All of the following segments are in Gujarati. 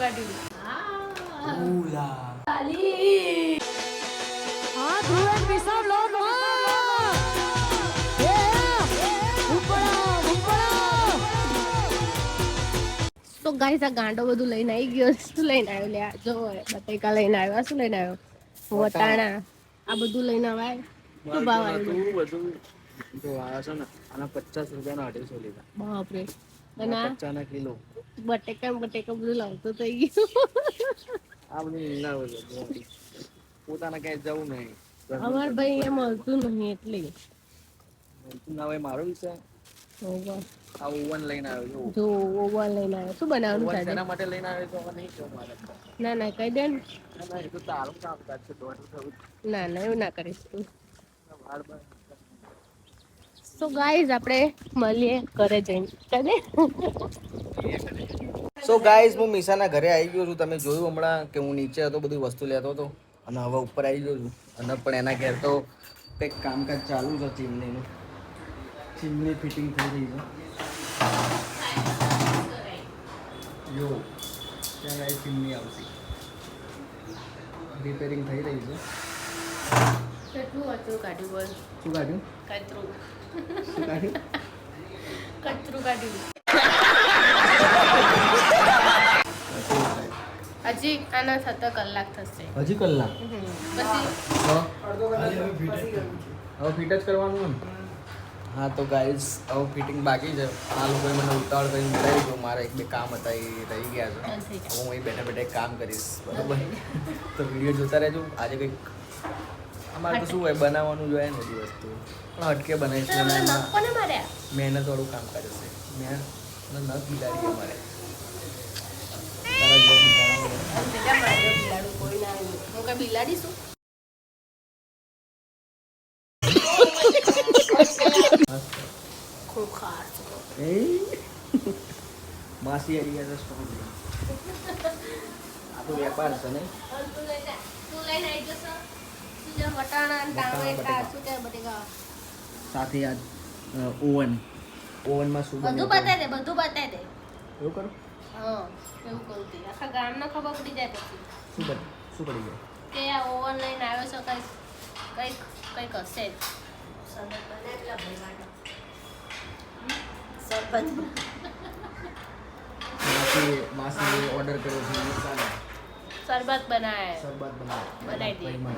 કાઢ્યું. ઉલા. ખાલી તો ગાઈસ આ ગાંડો બધું લઈને આવી ગયો શું લઈને આવ્યો? લે જો બટેકા લઈને આવ્યો. આ શું લઈને આવ્યો? વટાણા. આ બધું લઈને આવાય? શું ભાવ આવ્યો? બધું જો આ છે ને આના પચાસ રૂપિયાનો અઢીસો લીધા. બાપરે. અને આ પચાના કિલો. બટેકા બટેકા બધું લાવતો થઈ ગયું. આ બધું મંગાવે છે પોતાને ક્યાંય જવું નહીં. અમાર ભાઈ એ મળતું નહીં એટલે. ના હોય મારો વિષય. આ ઓવન લઈને આવ્યો જો ઓવન લઈને આવ્યો. શું બનાવવાનું છે એના માટે લઈને આવ્યો તો નહીં કહો મારે. ના ના કહી દે ને. ના, ના, એ તો તારું કામકાજ છે દોઢ ના ના એવું ના કરીશ તું. સો ગાઈઝ આપણે મળીએ ઘરે જઈને. ચાલે? સો ગાઈઝ હું મીસાના ઘરે આવી ગયો છું. તમે જોયું હમણાં કે હું નીચે હતો, બધી વસ્તુ લેતો હતો અને હવે ઉપર આવી ગયો છું. અને પણ એના ઘેર તો કંઈક કામકાજ ચાલુ છે ચીમનીનું. ચીમની ફિટિંગ થઈ રહી છે. જો ત્યાં ચીમની આવશે રિપેરિંગ થઈ રહી છે. કાઢ્યું બોલ શું કાઢ્યું? કચરું શું કાઢ્યું? કચરું કાઢ્યું. હજી આના થતા કલાક થશે. હજી કલાક? પછી? હવે ફિટ જ કરવાનું હા તો ગાઈઝ હવે ફિટિંગ બાકી છે. આ લોકોએ મને ઉતાવળ કરીને બોલાવી ગયો મારા એક બે કામ હતા એ રહી ગયા છે. હું અહીં બેઠા બેઠા કામ કરીશ બરાબર? તો વીડિયો જોતા રહેજો. આજે કંઈક અમારે તો શું હોય બનાવવાનું જોઈએ ને બધી વસ્તુ. અટકે હટકે છે મહેનત વાળું કામ કરે છે. મહેનતવાળું કામકાજ હશે મેં નથ બિલાડી અમારે બિલાડા એ માસી આવી ગયા વેપાર છે ને? તું લઈને આવી જશો. તું વટાણા ને ટામેટા શું કે બટેકા. સાથે આ ઓવન. ઓવનમાં શું બધું બતાવી દે બધું બતાવી દે. એવું કરું? હા એવું કહું તી આખા ગામને ખબર પડી જાય પછી. શું બને શું પડી જાય? કે આ ઓવન લઈને આવ્યો છે કંઈક કંઈક કંઈક હશે. સરબત. બને એટલા સરબત માસી માસી ઓર્ડર કર્યો છે સરબત બનાવે. શરબત બનાવ. બનાવી દે.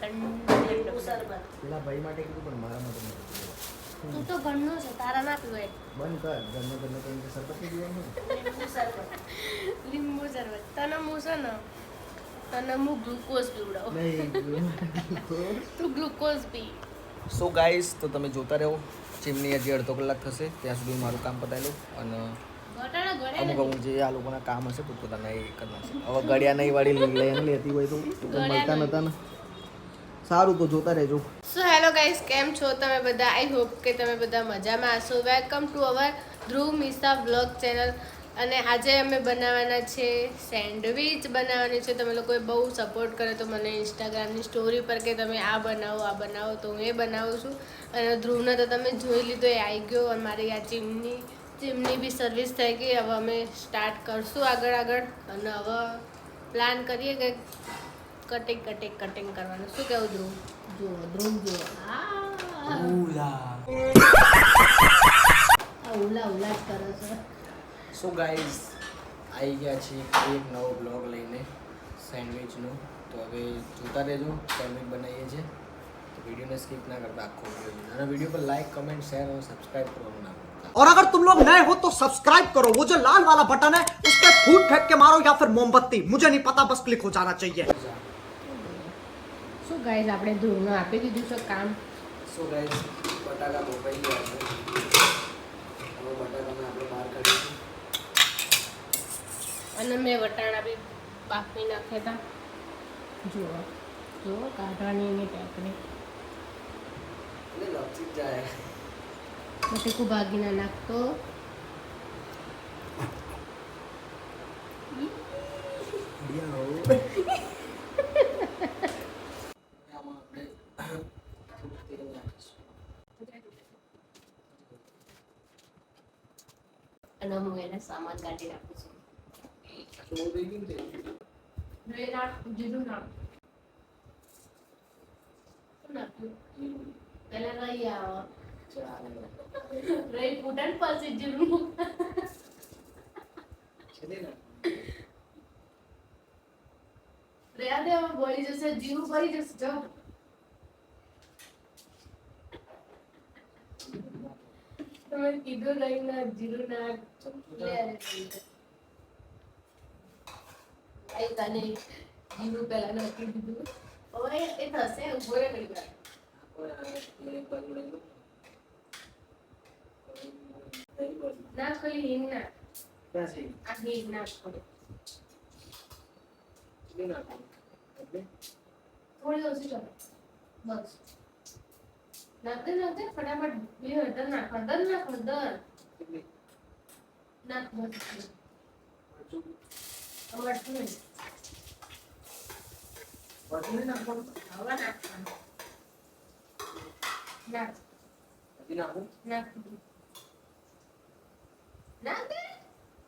સરબત પેલા ભાઈ માટે કીધું પણ મારા માટે નથી તું તો ઘરનો છે તારા ના પીવાય. બંધ કર ઘરનો ઘરનો કરીને શરબત નહીં પીવાનું લીંબુ સરબત. લીંબુ સરબત. તને હું છે ને તને હું ગ્લુકોઝ પીવડાવું. નહીં તું ગ્લુકોઝ પી. સો ગાઈસ તો તમે જોતા રહો. ચીમની હજી અડધો કલાક થશે. ત્યાં સુધી મારું કામ પતાવી લઉં અને અમુક અમુક જે આ લોકોના કામ હશે પોતપોતાના એ કરી નાખશે હવે ગળ્યા નહીં વાળી લઈ લઈને લેતી હોય તો તો મળતા નતા ને. સારું તો જોતા રહેજો. સો હેલો ગાઈસ કેમ છો તમે બધા? આઈ હોપ કે તમે બધા મજામાં હશો. વેલકમ ટુ અવર ધ્રુવ મિસા બ્લોગ ચેનલ અને આજે અમે બનાવવાના છે સેન્ડવિચ બનાવવાની છે. તમે લોકોએ બહુ સપોર્ટ કર્યો તો મને ઇન્સ્ટાગ્રામની સ્ટોરી પર કે તમે આ બનાવો આ બનાવો, તો હું એ બનાવું છું. અને ધ્રુવને તો તમે જોઈ લીધો, એ આવી ગયો. અને મારી આ ચીમની ચીમની બી સર્વિસ થઈ ગઈ. હવે અમે સ્ટાર્ટ કરશું આગળ આગળ. અને હવે પ્લાન કરીએ કે કટિંગ કટિંગ કટિંગ કરવાનું શું કેવું ધ્રુવ જુઓ ધ્રુવ જુઓ આ આ ઉલા ઉલા જ કરે છે સો ગાઈઝ આવી ગયા છીએ એક નવો બ્લોગ લઈને સેન્ડવિચનો તો હવે જોતા રહેજો સેન્ડવિચ બનાવીએ છીએ તો વિડીયોને સ્કીપ ના કરતા આખો વિડીયો અને વિડીયો પર લાઈક કમેન્ટ શેર અને સબસ્ક્રાઈબ કરવાનું ના ભૂલતા और अगर तुम लोग नए हो तो सब्सक्राइब करो वो जो लाल वाला बटन है उस पर फूट फेंक के मारो या फिर मोमबत्ती मुझे नहीं पता बस क्लिक हो जाना चाहिए શું ગાઈઝ આપણે ધૂળનું આપી દીધું છે કામ. સો ગાઈઝ બટાકા બફાઈ ગયા છે. હવે બટાકાને આપણે બહાર કાઢીશું. અને મેં વટાણા બી બાફી નાખ્યા હતા જુઓ જુઓ કાઢવાની એની ટેકનિક. એટલે લપસી જાય. બટેકું ભાગી ના નાખતો આમાં આપણે થોડું તેલ નાખીશું અને હું એને સામાન કાઢી નાખું છું જીરું નાખ પહેલા રહી આવો જશે જીરું ભરી જશે જાઓ તમે કીધું નહીં ના જીરું ના લે અરે આઈ તને જીરું પહેલા નાખી દીધું હવે એ થશે ઊભો રહે ઘડી વાર. એક બાજુ લઈ લો નાખ ખાલી હિંગ નાખ ક્યાં છે આ હિંગ નાખ થોડી કેટલી નાખવાનું? એટલે થોડી ઓછી ચાલો બસ નાખ નાખ ફટાફટ બે હળદર નાખ હળદર નાખ હળદર? નાખ મરચું? મરચું મરચું નાખવાનું? હવે નાખવાનું નાખ નાખું? નાખ નાખ દે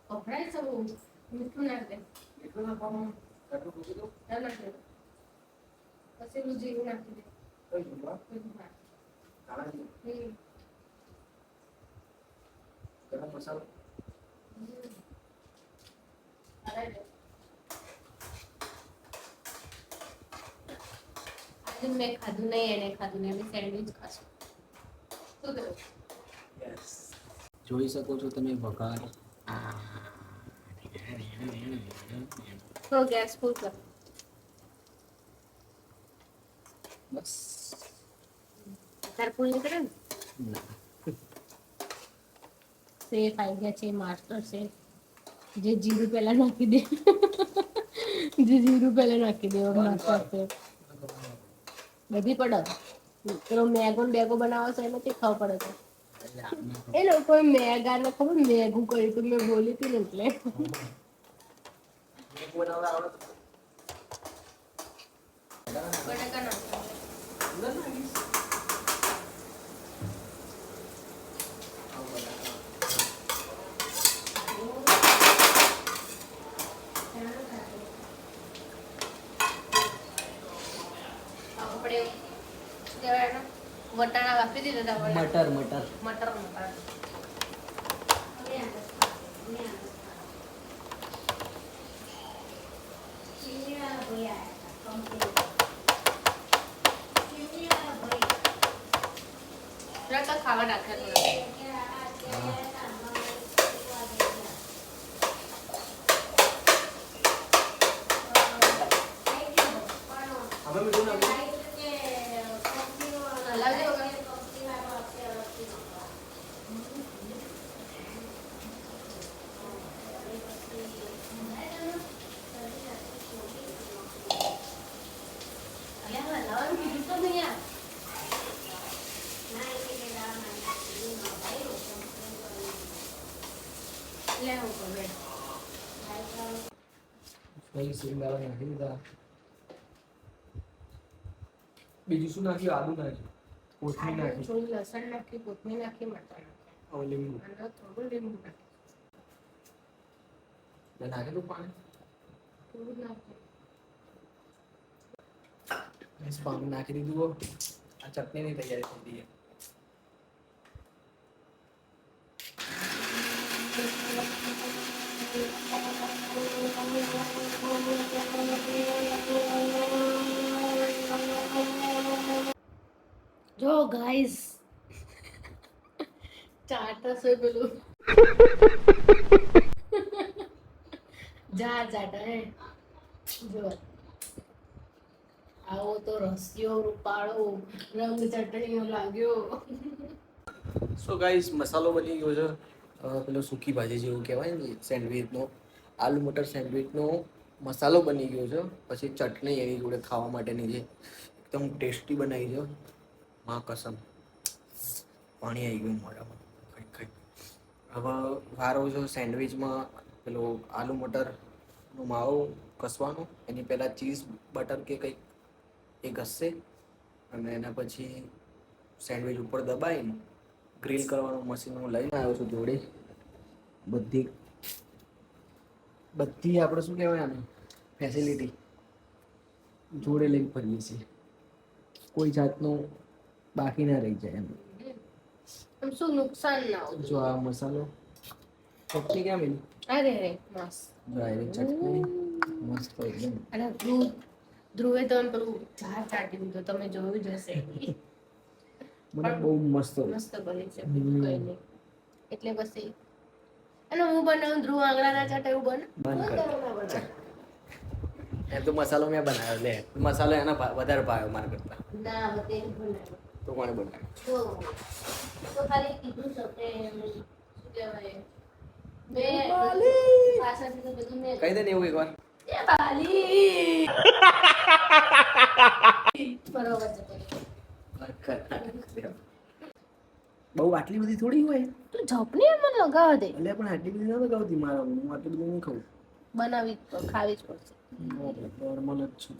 કપડાય સૌ મીઠું નાખ દે એટલું નાખવાનું? ના પછી એનું જીરું નાખી દે કઈ જીરું? જીરું? ગરમ મસાલો. મેં ખાધું નહીં એને ખાધું નહીં અમે સેન્ડવિચ ખાશું શું કરું જોઈ શકો છો તમે વઘાર તો ગેસ ફૂલ કર બસ તાર ફૂલ નીકળે ને ના. સેફ આવી ગયા છે માસ્ટર સેફ જે જીરું પહેલા નાખી દે જે જીરું પહેલા નાખી દે માસ્ટર બધી પડે પેલો મેગો બેગો બનાવો છે એમાંથી ખાવ પડે છે એ લોકો મેગા ને ખબર મેગું કર્યું હતું મેં બોલી હતી ને એટલે તો? બટાકા નાખો અંદર નાખીશ. આવું બટાકા. આપણે શું કહેવાય એને? વટાણા વાપરી દીધા હતા વટાણા. મટર મટર મટર મટર થોડાક તો ખાવા નાખ્યા થોડા હવે મીઠું નાખીશ. હલાવજો વગર. અલ્યા, હલાવવાનું કીધું તો નહીં યાર. લે હું કરું, બેન. પછી શિંગદાણા નાખી દીધા બીજું શું નાખ્યું આદુ નાખ્યું કોથમીર આદુ, નાખી થોડું લસણ નાખી કોથમીર નાખી મરચાં નાખ્યા હવે લીંબુ અને થોડું લીંબુ નાખ્યું ને નાખી દઉં પાણી થોડું જ નાખ્યું બસ પાણી નાખી દીધું હો. આ ચટણીની તૈયારી થઈ ગઈ ગાઈસ ચાટા છે પેલું જા ચાટા હે જો આવો તો રસિયો રૂપાળો રંગ ચટણીઓ લાગ્યો સો ગાઈસ મસાલો બની ગયો છે પેલો સૂકી ભાજી જેવું કહેવાય ને સેન્ડવિચનો આલુ મટર સેન્ડવિચનો મસાલો બની ગયો છે પછી ચટણી એની જોડે ખાવા માટેની જે એકદમ ટેસ્ટી બનાવી છે માં કસમ. પાણી આવી ગયું મોઢામાં ખાઈ ખાઈ. હવે વારો જો સેન્ડવિચમાં પેલો આલુ મટરનો માવો કસવાનો એની પહેલાં ચીઝ, બટર કે કંઈક, એ ઘસશે. અને એના પછી સેન્ડવિચ ઉપર દબાવીને ગ્રીલ કરવાનું મશીન હું લઈને આવ્યો છું જોડે. બધી બધી આપણે શું કહેવાય આને? ફેસિલિટી જોડે લઈને ફરીએ છીએ. કોઈ જાતનું બાકી ના રહી જાય એમ. શું નુકસાન ના હોય? જો આ મસાલો ચટણી કેમ એની અરે રે મસ્ત. જો ચટણી. મસ્ત એકદમ. અને ધ્રુવ ધ્રુવે તો પેલું ઝાડ ચાટી દીધું તમે જોયું જ હશે. મને બહુ મસ્ત મસ્ત બને છે નહીં. એટલે બસ અને હું બનાવું ધ્રુવ આંગળા ના ચાટે એવું બને? બંધ કર. એમ તો મસાલો મેં બનાવ્યો લે. મસાલો એના વધારે ભાવ્યો મારા કરતા. ના તો કોણે બનાવ્યો તો તો ખાલી કીધું છે તો કહી દે ને એવું એકવાર તો. બહુ આટલી બધી થોડી હોય? તું ઝપની એમ મને લગાવવા દે. એટલે પણ આટલી બધી ના લગાવતી મારા હું આટલી બધી નહીં ખાઉં. બનાવી જ ખાવી જ પડશે. નોર્મલ જ છું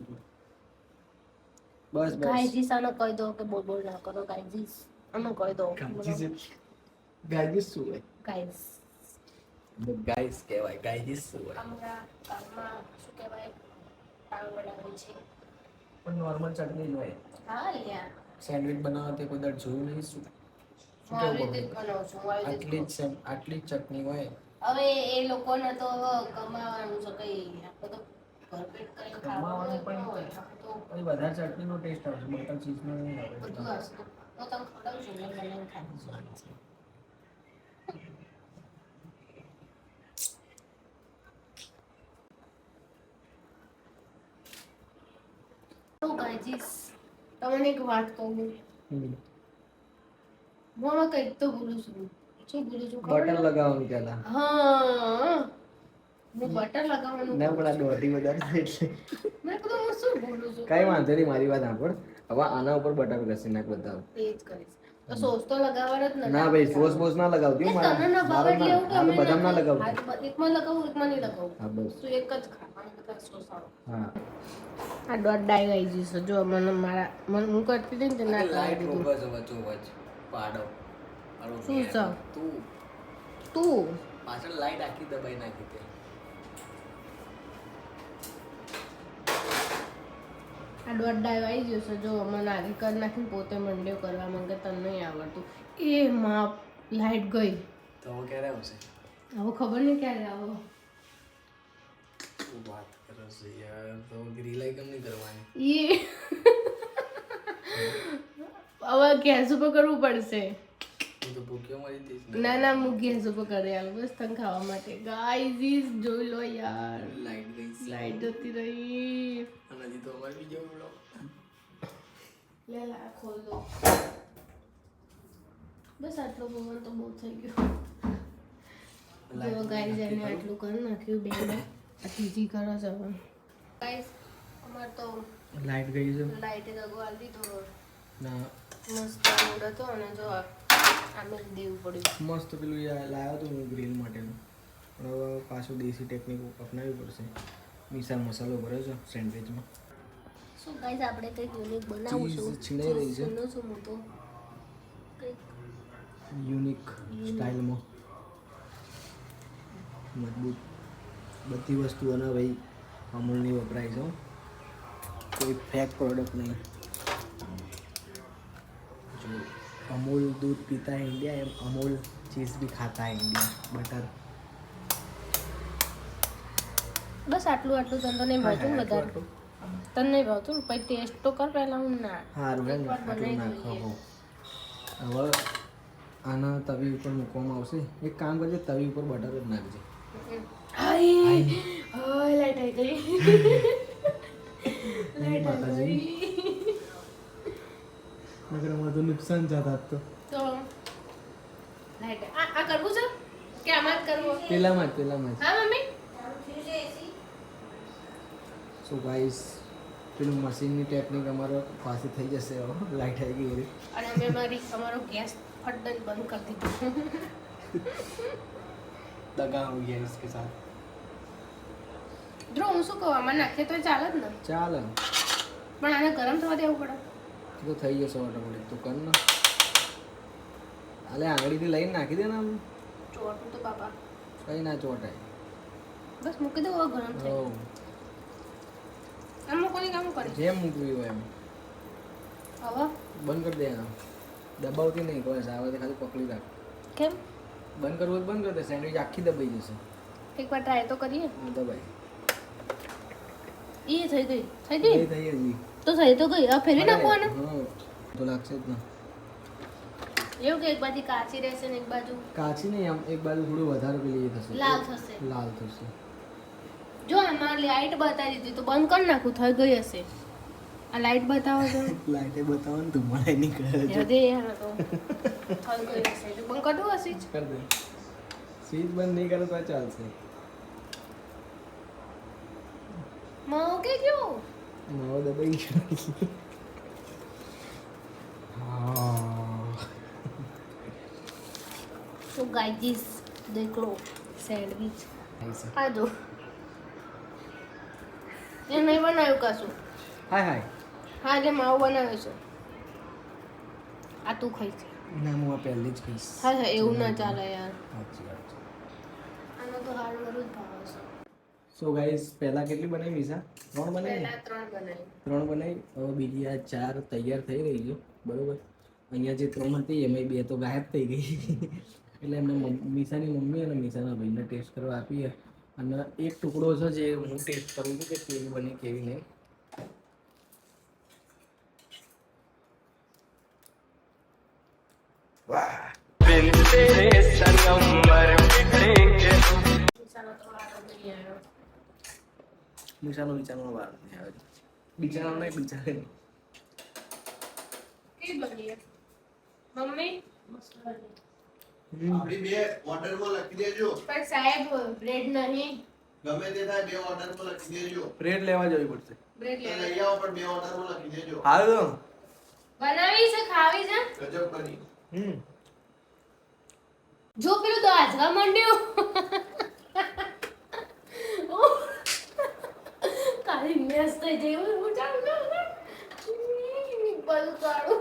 બસ બસ. ગાયજીસ આનો કહી દો કે બોલ બોલ ના કરો. ગાયજીસ આનો કહી દો. ગાયજીસ શું હોય? ગાયસ ગાઈસ કહેવાય ગાયજીસ શું હોય? અમારા ગામમાં શું કહેવાય? પાવ બનાવે છે. પણ નોર્મલ ચટણી જ હોય. હા લ્યા. સેન્ડવિચ બનાવવા તે કોઈ દર જોયું નહીં શું? આટલી જ આટલી ચટણી હોય? હવે એ લોકોને તો કમાવાનું છે કઈ આપણે તો કમાવાનું પણ- તો આપણે તો પછી વધારે ચટણીનો ટેસ્ટ આવશે બટર ચીઝનો નહીં આવે. બધું હશે તો તમે તમને એક વાત કહું હું. કંઈક તો ભૂલું છું શું ભૂલું છું બટન લગાવવાનું પહેલા. હું. બટર લગાવવાનું ના પણ આ દોઢી વધારે છે એટલે. મેં કીધું હું શું ભૂલું છું? કઈ વાંધો નહીં મારી વાત સાંભળ. હવે આના ઉપર બટર ઘસી નાખ બધા. એ જ કરીશ. તો સોસ તો લગાવવાનો જ નથી ના ભાઈ સોસ બોસ ના લગાવતી હો તને ના ભાવે એટલે એવું કે બદામ ના નથી. લગાવતી. હા, તો એકમાં લગાવું એકમાં નહીં લગાવું. હા બસ. તો એક જ ખાવાનું બધા સોસ આવો હા. આ દોઢ ડાઈ ગઈ જશે જો મને મારા મને હું કરતી હતી ને તે ના કરાવી દીધું વચો વચ પાડો. શું તું. તું. પાછળ લાઈટ આખી દબાઈ નાખી તે. આ દોઢ ડાયો આવી જશે જો મને આગે કરી નાખીને પોતે મંડ્યો કરવા માંગે તને નહીં આવડતું. એ માં લાઈટ ગઈ. તો હવે ક્યારે આવશે? હવે ખબર નહીં ક્યારે આવો. વાત કરો છો યાર? તો ગ્રીલાઈ કેમ નહીં કરવાની? એ હવે ગેસ ઉપર કરવું પડશે. ના ના હું ગેસ ઉપર કરી બસ તને ખાવા માટે. ગાઈઝ જોઈ લો યાર. લાઈટ ગઈ લાઈટ જતી રહી. અને હજી તો અમારે બીજો vlog. લે લા ખોલ. દો બસ આટલો પવન તો બહુ થઈ ગયો. જો ગાઈઝ એને આટલું કરી નાખ્યું બે બે. આ ત્રીજી કરો છે. ગાઈઝ અમાર તો લાઈટ ગઈ છે. લાઈટ દગો આવી દીધો. ના. મસ્ત મૂડ હતો અને જો આ આમે દેવું પડ્યું મસ્ત પેલું લાવ્યો તો હું ગ્રીલ માટેનું. પણ હવે પાછું દેશી ટેકનિક અપનાવવી પડશે. મિસા મસાલો ભર્યો છે સેન્ડવિચમાં શું ગાઈઝ આપણે કંઈક યુનિક બનાવું છું? છીણાઈ રહી છે. સુનો છું હું તો કંઈક યુનિક સ્ટાઇલમાં મજબૂત. બધી વસ્તુઓના ભાઈ અમૂલની વપરાય છે કોઈ ફેક પ્રોડક્ટ નહીં. જો અમૂલ દૂધ પીતા है इंडिया एम अमूल चीज़ भी खाता है इंडिया बटर બસ આટલું આટલું તને તો નહીં ભાવતું ને વધારે તને નહીં ભાવતું ને પછી ટેસ્ટ તો કર પહેલા હું ના સારું હે ને એકવાર આટલું બનાવી નાખો જોઈએ. હો. હવે આના તવી ઉપર મૂકવામાં આવશે એક કામ કરજે તવી ઉપર બટર જ નાખજે હાય હાય લાઈટ આવી ગઈ લાઈટ આવી ગઈ નગર અમારે તો નુકસાન જતા તો તો લાઈટ આ આ કરવું છે કે આમાં જ કરવું પેલામાં જ પેલામાં જ હા મમ્મી સો ગાઈસ પેલું મશીનની ટેકનિક અમારો પાસે થઈ જશે હવે લાઈટ આવી ગઈ એરી અને અમે મારી અમારો ગેસ ફટ બંધ કરી દીધો દગા હો ગયા इसके साथ જો હું શું કહું આમાં નાખીએ તો ચાલે જ ને ચાલ પણ આને ગરમ થવા દેવું પડે એ તો થઈ જશે ઓટોમેટિક તું કર ને. અલે આંગળીથી લઈને નાખી દે ને આમ. ચોટું તો બાપા. કઈ ના ચોટાય. બસ મૂકી દો ગરમ થઈ. આમ મૂકવાની કામ કરે? જેમ મૂકવી હોય એમ. હવે? બંધ કરી દે આમ દબાવતી નહીં બસ આવે ખાલી પકડી રાખ. કેમ? બંધ કરવું બંધ કરી દે સેન્ડવિચ આખી દબાઈ જશે. એકવાર ટ્રાય તો કરીએ. દબાઈ એ થઈ ગઈ થઈ ગઈ? થઈ હજી તો સહી તો ગઈ. ફેરવી નાખવાનું? તો લાગશે જ ને. એવું કે એક બાજુ કાચી રહેશે ને એક બાજુ? કાચી નહીં આમ એક બાજુ થોડું વધારે પેલી થશે. લાલ થશે. લાલ થશે. જો આમાં લાઈટ બતાવી દીધી તો બંધ કરી નાખું થઈ ગઈ હશે. આ લાઈટ બતાવો લાઈટ લાઈટે બતાવો ને ધુમાડે નીકળે છે હૃદય યાર તો. થઈ ગઈ હશે. તો બંધ કરવું હશે જ કર દે. સ્વિચ બંધ નહીં કરે તો ચાલશે. માવો કે ગયો? માવો દબાઈ ગયો. ગાઈજીસ દેખ લો સેન્ડવિચ. આ જો. એ નહીં બનાવ્યું કશું? હાય હાય હા એટલે માવો બનાવ્યો છે. આ તું ખાઈ છે ના હું આ પહેલી જ ખાઈશ. હા હા એવું ના ચાલે યાર. સાચી વાત છે. આનો તો હારું હારું જ ભાવ છે. સો ગાઈઝ પહેલા કેટલી બનાવી મીસા ત્રણ બનાવી? ત્રણ બનાવી. હવે બીજી આ ચાર તૈયાર થઈ રહી છે. બરોબર? અહીંયા જે ત્રણ હતી એમાં બે તો ગાયબ થઈ ગઈ. એટલે એમને મીસાની મમ્મી અને મીસાના ભાઈને ટેસ્ટ કરવા આપીએ. અને એક ટુકડો છે જે હું ટેસ્ટ કરું છું કે કેવી બની કેવી નહીં. ચાલો મીસાનો બિચારાનો વાર નહીં આવે બિચારાનો નહીં મમ્મી આપણી બે ઓર્ડરમાં લખી દેજો પણ સાહેબ બ્રેડ નહીં ગમે તે થાય બે ઓર્ડરમાં લખી દેજો બ્રેડ લેવા જવી પડશે બ્રેડ તો લેવા લઈ આવો પણ બે ઓર્ડરમાં લખી દેજો હારું બનાવી છે ખાવી છે ગજબ હમ જો પેલું આજવા માંડ્યું મેસ થઈ જઈ હું ચાલું બધું કાઢું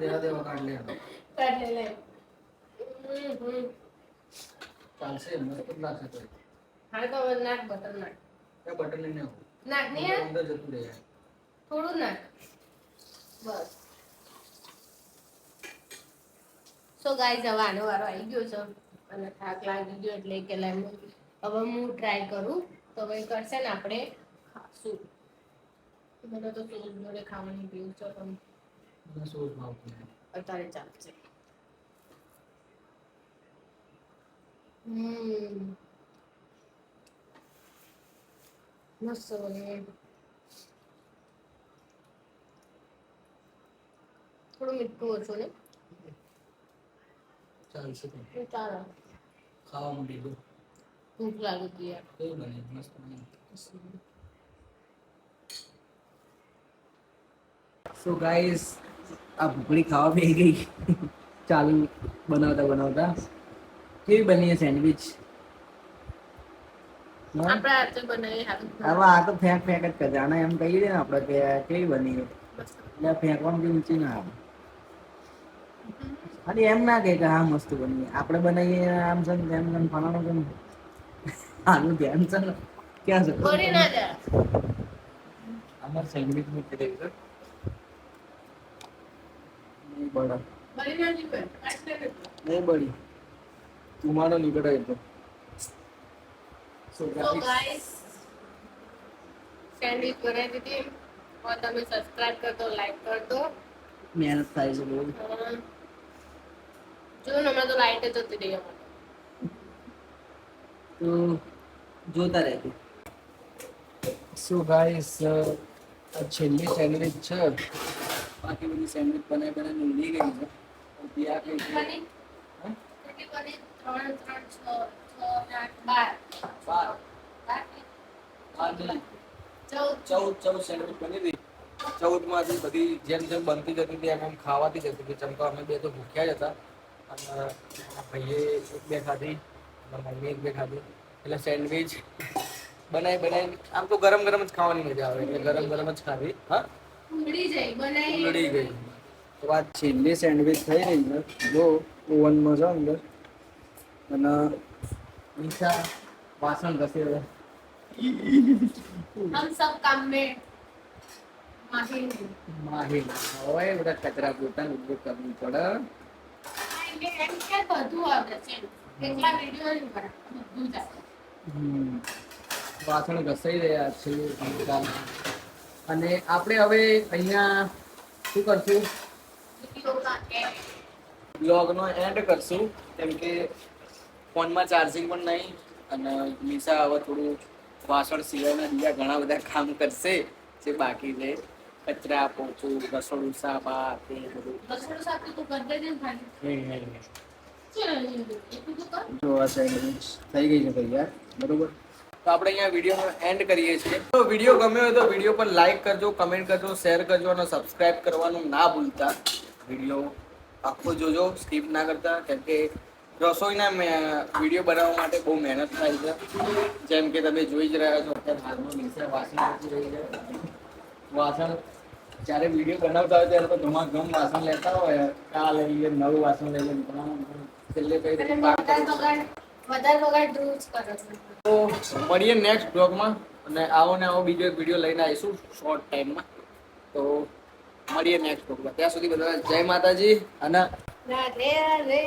દેવા દેવા કાઢ લે કાઢ લે લે. હમ, હમ. ચાલશે મસ્ત લાગશે તો. હા તો હવે નાખ બટર એ બટર લઈને આવો. નાખ નહીં અંદર જતું રહે થોડું નાખ. બસ. સો ગાઈઝ હવે આનો વારો આવી ગયો છે. અને થાક લાગી ગયો એટલે કે હું હવે હું ટ્રાય કરું. તો હવે કરશે ને આપણે ખાશું મને તો સોસ જોડે ખાવાની પીવું છે પણ મને સોસ ભાવતું અત્યારે ચાલશે હમ. મસ્ત બને થોડું મીઠું ઓછું ને? ચાલશે એ ખાવા ભૂખ લાગી હતી યાર. કેવું બને? મસ્ત બને. સો ગાઈસ આ ભૂખડી ખાવા બે ગઈ. ચાલુ બનાવતા બનાવતા. કેવી બની છે સેન્ડવિચ? હવે આ તો ફેંક ફેંક જ કરે આને એમ કહીએ ને આપણે કે કેવી બની એટલે ફેંકવાનું બી ઊંચી ના આવે. અને એમ ના કહે કે હા મસ્ત બની આપણે બનાવીએ આમ છે ને તેમ ફલાણું કેમ આનું ધ્યાન છે ને. ક્યાં છે અમારે સેન્ડવિચ મૂકી દઈ છે નહીં બળે. બળી ના જાય આટલે કેટલું નહીં બળી. ધુમાડો નીકળે એ તો So, તો guys, ગાઈસ સેન્ડવિચ બનાવી દીધી और તમે સબસ્ક્રાઇબ કર દો લાઈક કર દો મહેનત થાય છે બહુ જો હમણાં તો લાઈટ જતી રહી અમારે તો જોતા રહેજો સો ગાઈસ આ છેલ્લી સેન્ડવિચ છે બાકી બધી સેન્ડવિચ બનાવી બનાવીને ઉડી ગઈ છે. પછી આ કઈ. ચૌદ. ચૌદ સેન્ડવિચ બની હતી બધી જેમ જેમ બનતી જતી હતી એમ એમ ખાવાતી જતી હતી. ચમ તો અમે બે તો ભૂખ્યા જ હતા. અને ભાઈએ એક બે ખાધી અને મમ્મી એક બે ખાધી. એટલે સેન્ડવિચ બનાવી બનાવી આમ તો ગરમ ગરમ જ ખાવાની મજા આવે. એટલે ગરમ ગરમ જ ખાધી. હા? ઉડી જાય બનાવી ઉલડી ગઈ તો આ છેલ્લી સેન્ડવિચ થઈ રહી છે જો ઓવનમાં છે અંદર અને મીઠા વાસણ ઘસી હવે हम सब काम में माहिर हैं માહી હોય બધા કચરા પોતાનો ઉપયોગ કરવું પડે એને એમ કે બધું આવડે છે એકલા વિડીયો નહીં બનાવતા, બધું જ આવડે. હમ. વાસણ ઘસાઈ રહ્યા છે ગઈકાલના. અને આપણે હવે અહીંયા શું કરશું? બ્લોગનો એન્ડ કરશું. કેમ કે ફોનમાં ચાર્જિંગ પણ નહીં અને નિશા હવે થોડું વાસણ સિવાયના બીજા ઘણા બધા કામ કરશે. જે બાકી છે. કચરા પોચું રસોડું સાફ આ તે બધું. રસોડું સાફ તો કરી દેજે ને ખાલી. ચાલ, એટલું તો કર. જો આ સેન્ડવિચ થઈ ગઈ છે તૈયાર. બરોબર? તો આપણે અહીંયા વિડીયોનો એન્ડ કરીએ છીએ. તો વીડિયો ગમ્યો હોય તો વીડિયો પર લાઈક કરજો કમેન્ટ કરજો શેર કરજો અને સબસ્ક્રાઇબ કરવાનું ના ભૂલતા. વીડિયો આખો જોજો સ્કીપ ના કરતા કેમ કે રસોઈના વીડિયો બનાવવા માટે બહુ મહેનત થાય છે. જેમ કે તમે જોઈ જ રહ્યા છો અત્યારે હાલમાં મિક્સર વાસણ રહી છે. વાસણ જ્યારે વીડિયો બનાવતા હોય ત્યારે તો ધમાધમ વાસણ લેતા હોય આ લઈએ નવું વાસણ લઈએ છેલ્લે કઈ વધારે જ કરે છે. તો મળીએ નેક્સ્ટ બ્લોગમાં અને આવો ને આવો બીજો એક વીડિયો લઈને આવીશું શોર્ટ ટાઈમમાં તો મળીએ નેક્સ્ટ બ્લોગમાં ત્યાં સુધી બધા જય માતાજી અને રાધે રાધે.